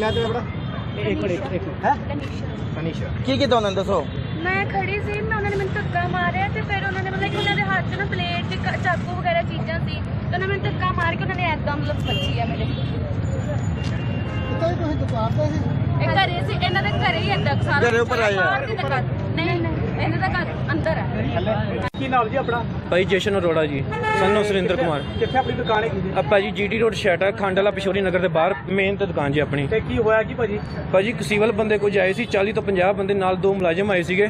ਕੀ ਨਾਂ ਤੇ ਆਪਣਾ ਇੱਕ ਮਿੰਟ ਇੱਕ ਹੈ? ਅਨੀਸ਼ਾ ਕੀ ਕੀਤਾ ਉਹਨਾਂ ਨੇ ਦੱਸੋ? ਮੈਂ ਖੜੀ ਸੀ ਮੈਂ ਉਹਨਾਂ ਨੇ ਮੈਨੂੰ ਧੱਕਾ ਮਾਰਿਆ ਤੇ ਫਿਰ ਉਹਨਾਂ ਨੇ ਮਤਲਬ ਕਿ ਉਹਨਾਂ ਦੇ ਹੱਥ 'ਚ ਨਾ ਪਲੇਟ ਤੇ ਕ- ਚਾਕੂ ਵਗੈਰਾ ਚੀਜ਼ਾਂ ਸੀ ਤੇ ਉਹਨਾਂ ਨੇ ਮੈਨੂੰ ਧੱਕਾ ਮਾਰ ਕੇ ਉਹਨਾਂ ਨੇ ਐਦਾਂ ਮਤਲਬ ਫੱਚੀ ਆ ਮੇਰੇ। ਇਹ ਘਰੇ ਸੀ ਇਹਨਾਂ ਦੇ ਘਰੇ ਹੀ ਐਦਾਂ ਸਾਰਾ ਘਰੇ ਉੱਪਰ ਆਏ ਆ? ਬਾਹਰ ਦੀ ਦੁਕਾਨ ਨਹੀਂ ਨਹੀਂ ਇਹਨਾਂ ਦਾ ਘਰ। ਕੀ ਨਾਮ ਜੀ ਆਪਣਾ? ਭਾਈ ਜਸ਼ਨ ਅਰੋੜਾ ਜੀ ਸਾਨੂੰ ਸੁਰਿੰਦਰ ਕੁਮਾਰ। ਕਿੱਥੇ ਆਪਣੀ ਦੁਕਾਨ ਜੀ? ਆਪਾਂ ਜੀ ਜੀਟੀ ਰੋਡ ਸ਼ੈਟ ਹੈ ਖੰਡ ਵਾਲਾ ਪਿਸ਼ੋਰੀ ਨਗਰ ਦੇ ਬਾਹਰ ਮੇਨ ਤੇ ਦੁਕਾਨ ਜੀ ਆਪਣੀ। ਤੇ ਕੀ ਹੋਇਆ ਕੀ ਭਾਜੀ? ਭਾਜੀ ਸਿਵਲ ਬੰਦੇ ਕੁਝ ਆਏ ਸੀ 40 ਤੋਂ 50 ਬੰਦੇ ਨਾਲ ਦੋ ਮੁਲਾਜ਼ਮ ਆਏ ਸੀਗੇ।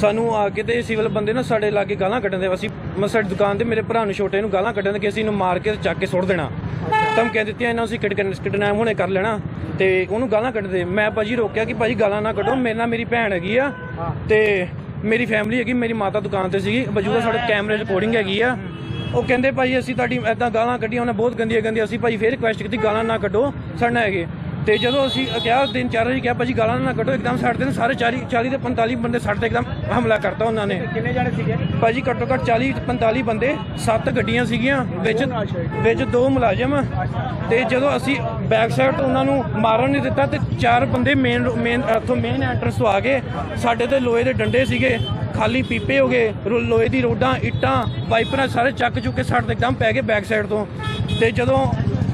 ਸਾਨੂੰ ਆ ਕੇ ਤੇ ਸਿਵਲ ਬੰਦੇ ਨਾ ਸਾਡੇ ਲਾਗੇ ਗਾਲਾਂ ਕੱਢਣ ਦੇ ਅਸੀਂ ਸਾਡੀ ਦੁਕਾਨ ਤੇ ਮੇਰੇ ਭਰਾ ਨੂੰ ਛੋਟੇ ਨੂੰ ਗਾਲਾਂ ਕੱਢਣ ਦੇ ਕਿ ਅਸੀਂ ਇਹਨੂੰ ਮਾਰ ਕੇ ਚੱਕ ਕੇ ਸੁੱਟ ਦੇਣਾ। ਧਮਕੀਆਂ ਦਿੱਤੀਆਂ ਇਹਨਾਂ ਅਸੀਂ ਕਿਡਨੈਪ ਹੁਣੇ ਕਰ ਲੈਣਾ। ਤੇ ਉਹਨੂੰ ਗਾਲਾਂ ਕੱਢਦੇ। ਮੈਂ ਭਾਜੀ ਰੋਕਿਆ ਕਿ ਭਾਜੀ ਗਾਲਾਂ ਨਾ ਕੱਢੋ ਮੇਰੇ ਨਾਲ ਮੇਰੀ ਭੈਣ ਹੈਗੀ ਆ। ਤੇ ਮੇਰੀ ਫੈਮਿਲੀ ਹੈਗੀ, ਮੇਰੀ ਮਾਤਾ ਦੁਕਾਨ ਤੇ ਸੀਗੀ। ਮੌਜੂਦਾ ਸਾਡੇ ਕੈਮਰੇ ਰਿਕਾਰਡਿੰਗ ਹੈਗੀ ਆ। ਉਹ ਕਹਿੰਦੇ, ਭਾਈ, ਅਸੀਂ ਤੁਹਾਡੀ ਐਦਾਂ ਗਾਲਾਂ ਕੱਢੀਆਂ, ਉਹਨੇ ਬਹੁਤ ਗੰਦੀਆਂ ਗੰਦੀਆਂ ਅਸੀਂ ਭਾਈ ਫੇਰ ਰਿਕੁਐਸਟ ਕੀਤੀ, ਗਾਲਾਂ ਨਾ ਕੱਢੋ, ਸਾਡੇ ਨਾਲ ਹੈਗੇ। ਤੇ ਜਦੋਂ ਅਸੀਂ ਕਿਹਾ, ਦਿਨ ਚਾਰ ਵਜੇ ਕਿਹਾ, ਭਾਜੀ, ਗਾਲਾਂ ਨਾ ਕੱਢੋ, ਇੱਕਦਮ ਸਾਡੇ ਤੇ ਸਾਰੇ 40 40 ਤੇ 45 ਬੰਦੇ ਸਾਡੇ ਤੇ ਇੱਕਦਮ ਹਮਲਾ ਕਰਤਾ ਉਹਨਾਂ ਨੇ। ਕਿੰਨੇ ਜਾਣੇ ਸੀਗੇ? ਭਾਜੀ ਘੱਟੋ ਘੱਟ 40 45 ਬੰਦੇ ਸੱਤ ਗੱਡੀਆਂ ਸੀਗੀਆਂ ਵਿੱਚ ਵਿੱਚ ਦੋ ਮੁਲਾਜ਼ਮ। ਤੇ ਜਦੋਂ ਅਸੀਂ ਬੈਕ ਸਾਈਡ ਤੋਂ ਉਹਨਾਂ ਨੂੰ ਮਾਰਨ ਨਹੀਂ ਦਿੱਤਾ ਤੇ ਚਾਰ ਬੰਦੇ ਮੇਨ ਮੇਨ ਇੱਥੋਂ ਮੇਨ ਐਂਟਰੈਂਸ ਤੋਂ ਆ ਗਏ। ਸਾਡੇ ਤੇ ਲੋਹੇ ਦੇ ਡੰਡੇ ਸੀਗੇ ਖਾਲੀ ਪੀਪੇ ਹੋ ਗਏ ਲੋਹੇ ਦੀ ਰੋਡਾਂ ਇੱਟਾਂ ਵਾਈਪਰਾਂ ਸਾਰੇ ਚੱਕ ਚੁੱਕ ਸਾਡੇ ਤੇ ਇੱਕਦਮ ਪੈ ਗਏ ਬੈਕ ਸਾਈਡ ਤੋਂ। ਤੇ ਜਦੋਂ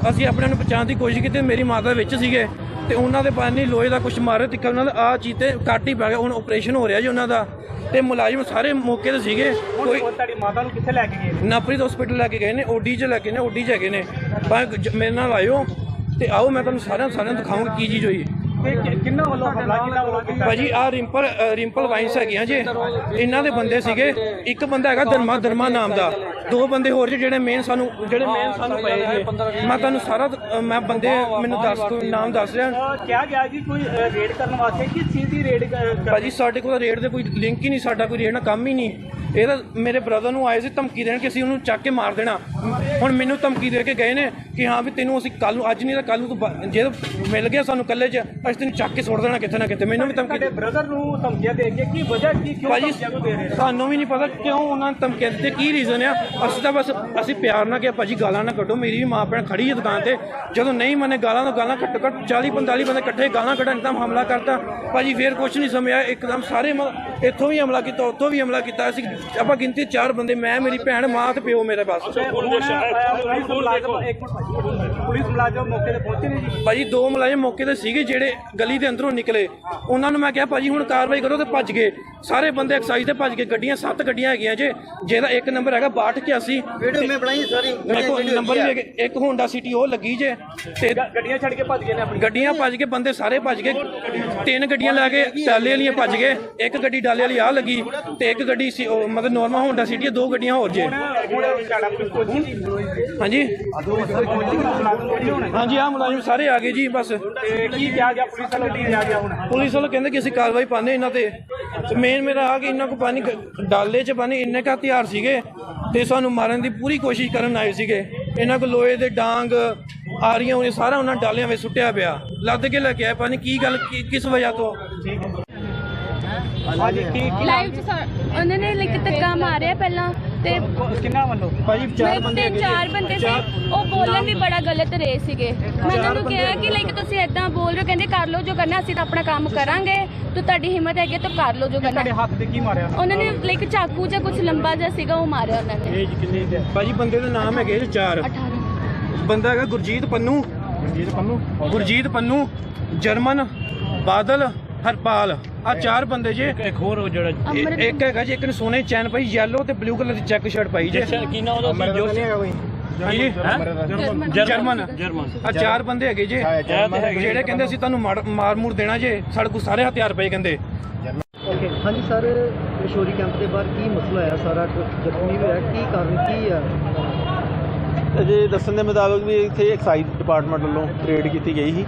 ਅਸੀਂ ਆਪਣੇ ਨੂੰ ਬਚਾਉਣ ਦੀ ਕੋਸ਼ਿਸ਼ ਕੀਤੀ ਮੇਰੀ ਮਾਤਾ ਵਿੱਚ ਸੀਗੇ। ਤੇ ਉਹਨਾਂ ਦੇ ਪਾਣੀ ਲੋਹੇ ਦਾ ਕੁਝ ਮਾਰੇ ਤੇ ਉਹਨਾਂ ਦਾ ਆ ਚੀਜ਼ ਤੇ ਕੱਟ ਹੀ ਪੈ ਗਿਆ ਹੁਣ ਆਪਰੇਸ਼ਨ ਹੋ ਰਿਹਾ ਜੀ ਉਹਨਾਂ ਦਾ। ਤੇ ਮੁਲਾਜ਼ਮ ਸਾਰੇ ਮੌਕੇ ਤੇ ਸੀਗੇ। ਕੋਈ ਤੁਹਾਡੀ ਮਾਤਾ ਨੂੰ ਕਿੱਥੇ ਲੈ ਕੇ ਗਏ ਨੇ? ਨਾਪਰੀ ਹਸਪੀਟਲ ਲੈ ਕੇ ਗਏ ਨੇ ਓਡੀ ਚ ਲੈ ਕੇ ਨੇ ਓਡੀ ਚ ਹੈਗੇ ਨੇ। ਪਰ ਜ- ਮੇਰੇ ਨਾਲ ਆਇਓ ਤੇ ਆਓ ਮੈਂ ਤੁਹਾਨੂੰ ਸਾਰਿਆਂ ਸਾਰਿਆਂ ਨੂੰ ਦਿਖਾਉਂਗਾ ਕੀ ਚੀਜ਼ ਹੋਈ। ਕਿੰਨਾ ਵੱਲੋਂ ਹਮਲਾ ਕੀਤਾ ਭਾਜੀ ਆ ਰਿੰਪਲ ਰਿੰਪਲ ਵਾਈਨਸ ਹੈਗੀਆਂ ਜੇ। ਇਹਨਾਂ ਦੇ ਬੰਦੇ ਸੀਗੇ। ਇੱਕ ਬੰਦਾ ਹੈਗਾ ਧਰਮਾ ਧਰਮਾ ਨਾਮ ਦਾ। ਦੋ ਬੰਦੇ ਹੋਰ ਜੇ ਜਿਹੜੇ ਮੇਨ ਸਾਨੂੰ ਜਿਹੜੇ ਮੇਨ ਸਾਨੂੰ ਪਏ ਜੇ ਮੈਂ ਤੁਹਾਨੂੰ ਸਾਰਾ ਮੈਂ ਬੰਦੇ ਮੈਨੂੰ ਦੱਸ ਦੋ ਨਾਮ ਦੱਸ ਰਿਹਾ। ਕਿਹਾ ਗਿਆ ਜੀ? ਕੋਈ ਰੇਡ ਕਰਨ ਵਾਸਤੇ? ਕਿਸ ਚੀਜ਼ ਦੀ ਰੇਡ ਭਾਜੀ ਸਾਡੇ ਕੋਲ ਰੇਟ ਦੇ ਕੋਈ ਲਿੰਕ ਹੀ ਨਹੀਂ ਸਾਡਾ ਕੋਈ ਰੇਟ ਨਾਲ ਕੰਮ ਹੀ ਨਹੀਂ। ਇਹ ਤਾਂ ਮੇਰੇ ਬ੍ਰਦਰ ਨੂੰ ਆਏ ਸੀ ਧਮਕੀ ਦੇਣ ਕਿ ਅਸੀਂ ਉਹਨੂੰ ਚੱਕ ਕੇ ਮਾਰ ਦੇਣਾ। ਹੁਣ ਮੈਨੂੰ ਧਮਕੀ ਦੇ ਕੇ ਗਏ ਨੇ ਕਿ ਹਾਂ ਵੀ ਤੈਨੂੰ ਅਸੀਂ ਕੱਲ ਨੂੰ ਅੱਜ ਨਹੀਂ ਤਾਂ ਕੱਲ ਨੂੰ ਤੂੰ ਜੇ ਮਿਲ ਗਿਆ ਸਾਨੂੰ ਕੱਲੇ 'ਚ ਅਸੀਂ ਤੈਨੂੰ ਚੱਕ ਕੇ ਸੁੱਟ ਦੇਣਾ ਕਿੱਥੇ ਨਾ ਕਿਤੇ ਮੈਨੂੰ ਵੀ ਧਮਕੀ ਤੁਹਾਡੇ ਬ੍ਰਦਰ ਨੂੰ ਧਮਕੀਆਂ ਦੇ ਕੇ ਕੀ ਵਜ੍ਹਾ ਕੀ ਕਿਉਂ ਭਾਜੀ ਧਮਕੀਆਂ ਨੂੰ ਦੇ ਰਹੇ ਨੇ? ਸਾਨੂੰ ਵੀ ਨਹੀਂ ਪਤਾ ਕਿਉਂ ਉਹਨਾਂ ਨੇ ਧਮਕੀਆਂ ਦਿੱਤੇ ਕੀ ਰੀਜ਼ਨ ਆ? ਅਸੀਂ ਤਾਂ ਬਸ ਅਸੀਂ ਪਿਆਰ ਨਾਲ ਕਿਹਾ ਭਾਜੀ ਗਾਲਾਂ ਨਾ ਕੱਢੋ ਮੇਰੀ ਵੀ ਮਾਂ ਭੈਣ ਖੜੀ ਹੈ ਦੁਕਾਨ ਤੇ। ਜਦੋਂ ਨਹੀਂ ਮੰਨੇ ਗਾਲਾਂ ਤੋਂ ਗਾਲਾਂ ਘੱਟ ਘੱਟ 40 45 ਬੰਦੇ ਇਕੱਠੇ ਗਾਲਾਂ ਕੱਢਣ ਤਾਂ ਹਮਲਾ ਕਰਤਾ। ਭਾਜੀ ਫੇਰ ਕੁਝ ਨਹੀਂ ਸਮਝਿਆ ਇੱਕਦਮ ਸਾਰੇ ਇੱਥੋਂ ਵੀ ਹਮਲਾ ਕੀਤਾ ਉੱਥੋਂ ਵੀ ਹਮਲਾ ਕੀਤਾ। ਅਸੀਂ ਆਪਾਂ ਗਿਣਤੀ ਚਾਰ ਬੰਦੇ ਮੈਂ ਮੇਰੀ ਭੈਣ ਮਾਂ ਤੇ ਪਿਓ ਮੇਰੇ ਅਹ, ਪੁਲਿਸ ਮੁਲਾਜ਼ਮ ਇੱਕ ਮਿੰਟ ਭਾਜੀ, ਪੁਲਿਸ ਮੁਲਾਜ਼ਮ ਮੌਕੇ ਤੇ ਪਹੁੰਚੇ ਨੇ ਜੀ? ਭਾਜੀ ਦੋ ਮੁਲਾਜ਼ਮ ਮੌਕੇ ਤੇ ਸੀਗੇ ਜਿਹੜੇ ਗਲੀ ਦੇ ਅੰਦਰੋਂ ਨਿਕਲੇ। ਉਹਨਾਂ ਨੂੰ ਮੈਂ ਕਿਹਾ ਭਾਜੀ ਹੁਣ ਕਾਰਵਾਈ ਕਰੋ ਤੇ ਭੱਜ ਗਏ। ਸਾਰੇ ਬੰਦੇ ਐਕਸਾਈਜ਼ ਤੇ ਭੱਜ ਗਏ। ਗੱਡੀਆਂ ਸੱਤ ਗੱਡੀਆਂ ਹੈਗੀਆਂ ਜੇ। ਜਿਹਦਾ ਇੱਕ ਨੰਬਰ ਹੈਗਾ 6281 ਵੀਡੀਓ ਮੈਂ ਬਣਾਈ ਸਾਰੀ। ਦੇਖੋ ਨੰਬਰ ਵੀ ਹੈਗੇ। ਇੱਕ ਹੋਂਡਾ ਸਿਟੀ ਉਹ ਲੱਗੀ ਜੇ। ਤੇ ਗੱਡੀਆਂ ਛੱਡ ਕੇ ਭੱਜ ਗਏ ਨੇ ਆਪਣੀ। ਗੱਡੀਆਂ ਭੱਜ ਕੇ ਬੰਦੇ ਸਾਰੇ ਭੱਜ ਗਏ। ਤਿੰਨ ਗੱਡੀਆਂ ਲੈ ਕੇ ਡਾਲੇ ਵਾਲੀਆਂ ਭੱਜ ਗਏ। ਇੱਕ ਗੱਡੀ ਡਾਲੇ ਵਾਲੀ ਆ ਲੱਗੀ ਤੇ ਇੱਕ ਗੱਡੀ ਸੀ ਉਹ ਮਤਲਬ ਨਾਰਮਲ ਹੋਂਡਾ ਸਿਟੀ ਦੋ ਗੱਡੀਆਂ ਹੋਰ ਜੇ। ਹਾਂਜੀ? ਹਾਂਜੀ ਆ ਮੁਲਾਜ਼ਮ ਸਾਰੇ ਆ ਗਏ ਜੀ ਬਸ। ਤੇ ਕੀ ਕਿਹਾ ਗਿਆ? ਪੁਲਿਸ ਵੱਲੋਂ ਕੀ ਕਿਹਾ ਗਿਆ ਹੁਣ? ਪੁਲਿਸ ਵਾਲੇ ਕਹਿੰਦੇ ਕਿ ਅਸੀਂ ਕਾਰਵਾਈ ਪਾਣੇ ਇਹਨਾਂ ਤੇ। ਮੇਨ ਮੇਰਾ ਆ ਕਿ ਇਹਨਾਂ ਕੋ ਪਾਣੀ ਡਾਲੇ 'ਚ ਪਾਣੀ ਇੰਨੇ ਕਾ ਹਥਿਆਰ ਸੀਗੇ ਤੇ ਸਾਨੂੰ ਮਾਰਨ ਦੀ ਪੂਰੀ ਕੋਸ਼ਿਸ਼ ਕਰਨ ਆਏ ਸੀਗੇ। ਇਹਨਾਂ ਕੋ ਲੋਹੇ ਦੇ ਡਾਂਗ, ਆਰੀਆਂ, ਉਹਨੇ ਸਾਰਾ ਉਹਨਾਂ ਡਾਲਿਆਂ ਵਿੱਚ ਸੁੱਟਿਆ ਪਿਆ। ਲੱਦ ਕੇ ਲੈ ਕੇ ਆਏ। ਪਾਣੀ ਕੀ ਗੱਲ, ਕੀ- ਕਿਸ ਵਜ੍ਹਾ ਤੋਂ? ਹਾਂਜੀ ਕੀ ਲਾਈਵ 'ਚ ਸਾ- ਉਹਨਾਂ ਨੇ ਲਾਈਕ ਧੱਕਾ ਮਾਰਿਆ ਪਹਿਲਾਂ ਤੇ ਕਿੰਨਾ ਵੱਲੋਂ? ਭਾਜੀ ਚਾਰ ਬੰਦੇ ਤੇ ਚਾਰ ਬੰਦੇ ਸੀ। ਉਹ ਬੋਲਣ ਵੀ ਬੜਾ ਗਲਤ ਰਹੇ ਸੀਗੇ। ਮੈਂ ਉਹਨਾਂ ਨੂੰ ਕਿਹਾ ਕਿ ਲਾਈਕ ਤੁਸੀਂ ਐਦਾਂ ਬੋਲ ਰਹੇ ਹੋ ਕਹਿੰਦੇ ਕਰ ਲਓ ਜੋ ਕਰਨਾ ਅਸੀਂ ਤਾਂ ਆਪਣਾ ਕੰਮ ਕਰਾਂਗੇ। ਤੇ ਤੁਹਾਡੀ ਹਿੰਮਤ ਹੈਗੀ ਤਾਂ ਕਰ ਲਓ ਜੋ ਕਰਨਾ। ਤੁਹਾਡੇ ਹੱਥ ਤੇ ਕੀ ਮਾਰਿਆ? ਉਹਨਾਂ ਨੇ ਲਾਈਕ ਚਾਕੂ ਜਾਂ ਕੁਝ ਲੰਬਾ ਜਿਹਾ ਸੀਗਾ ਉਹ ਮਾਰਿਆ ਉਹਨਾਂ ਨੇ। ਏਜ ਕਿੰਨੀ ਹੈ ਭਾਜੀ ਬੰਦੇ ਦੇ ਨਾਮ ਹੈਗੇ ਜੀ ਚਾਰ। 18 ਬੰਦਾ ਹੈਗਾ ਗੁਰਜੀਤ ਪੰਨੂ। ਰਣਜੀਤ ਪੰਨੂ? ਗੁਰਜੀਤ ਪੰਨੂ ਜਰਮਨ ਬਾਦਲ ਹਰਪਾਲ। ਆ ਚਾਰ ਬੰਦੇ ਜੇ। ਇੱਕ ਹੋਰ ਜਿਹੜਾ ਇਹ- ਇੱਕ ਹੈਗਾ ਜੀ ਇੱਕ ਨੇ ਸੋਨੇ ਦੀ ਚੈਨ ਪਾਈ ਯੈਲੋ ਤੇ ਬਲੂ ਕਲਰ ਦੀ ਚੈੱਕ ਸ਼ਰਟ ਪਾਈ ਜੇ। ਕੀ ਨਾਮ ਉਹਦਾ ਤੋਂ ਹੈਗਾ ਕੋਈ। ਹਾਂਜੀ। ਜਰਮਨ ਜਰਮਨ ਜਰਮਨ ਆ ਚਾਰ ਬੰਦੇ ਹੈਗੇ ਜੇ। ਜਿਹੜੇ ਕਹਿੰਦੇ ਅਸੀਂ ਤੁਹਾਨੂੰ ਮਾਰ- ਮਾਰ ਮੂਰ ਦੇਣਾ ਜੇ ਸਾਡੇ ਕੋਲ ਸਾਰੇ ਹਥਿਆਰ ਪਏ ਕਹਿੰਦੇ। ਓਕੇ ਹਾਂਜੀ ਸਰ ਕਿਸ਼ੋਰੀ ਕੈਂਪ ਦੇ ਬਾਹਰ ਕੀ ਮਸਲਾ ਆਇਆ ਸਾਰਾ ਜ਼ਖਮੀ ਹੋਇਆ ਕੀ ਕਾਰਨ ਕੀ ਆ? ਅਜੇ ਦੱਸਣ ਦੇ ਮੁਤਾਬਕ ਵੀ ਇੱਥੇ ਐਕਸਾਈਜ਼ ਡਿਪਾਰਟਮੈਂਟ ਵੱਲੋਂ ਰੇਡ ਕੀਤੀ ਗਈ ਸੀ।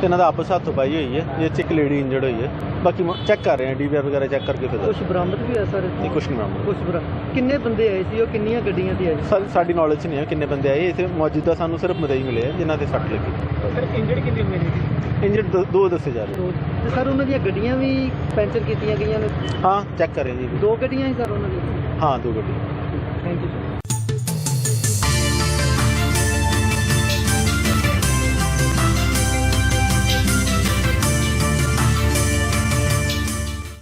ਤੇ ਇਹਨਾਂ ਦਾ ਆਪਸ ਹੱਥੋਂ ਪਾਈ ਹੋਈ ਹੈ ਜਿਸ 'ਚ ਇੱਕ ਲੇਡੀ ਇੰਜਰਡ ਹੋਈ ਹੈ। ਬਾਕੀ ਚੈੱਕ ਕਰ ਰਹੇ ਹਾਂ ਡੀਵੀਆਰ ਵਗੈਰਾ ਚੈੱਕ ਕਰਕੇ ਫਿਰ ਕੁਝ ਬਰਾਮਦ ਵੀ ਹੋਇਆ ਸਰ? ਨਹੀਂ ਕੁਛ ਨਹੀਂ ਮਾਮਲਾ ਕੁਝ ਬਰਾ ਕਿੰਨੇ ਬੰਦੇ ਆਏ ਸੀ ਉਹ ਕਿੰਨੀਆਂ ਗੱਡੀਆਂ ਤੇ ਆਏ ਸੀ? ਸਾ- ਸਾਡੀ ਨੌਲੇਜ 'ਚ ਨਹੀਂ ਹੈ ਕਿੰਨੇ ਬੰਦੇ ਆਏ ਇੱਥੇ ਮੌਜੂਦਾ ਸਾਨੂੰ ਸਿਰਫ ਮਦਈ ਮਿਲੇ ਆ ਜਿਨ੍ਹਾਂ ਦੇ ਸੱਟ ਲੱਗੀ। ਸਰ ਇੰਜਰਡ ਕਿੰਨੀ ਹੋਈ ਨੇ? ਇੰਜਰਡ ਦੋ- ਦੱਸੇ ਜਾ ਰਹੇ। ਤੇ ਸਰ ਉਹਨਾਂ ਦੀਆਂ ਗੱਡੀਆਂ ਵੀ ਪੈਂਚਰ ਕੀਤੀਆਂ ਗਈਆਂ ਨੇ? ਹਾਂ ਚੈੱਕ ਕਰ ਰਹੇ ਹਾਂ ਜੀ। ਦੋ ਗੱਡੀਆਂ ਹੀ ਸਰ ਉਹਨਾਂ ਦੀਆਂ? ਹਾਂ ਦੋ ਗੱਡੀ ਥੈਂਕ ਯੂ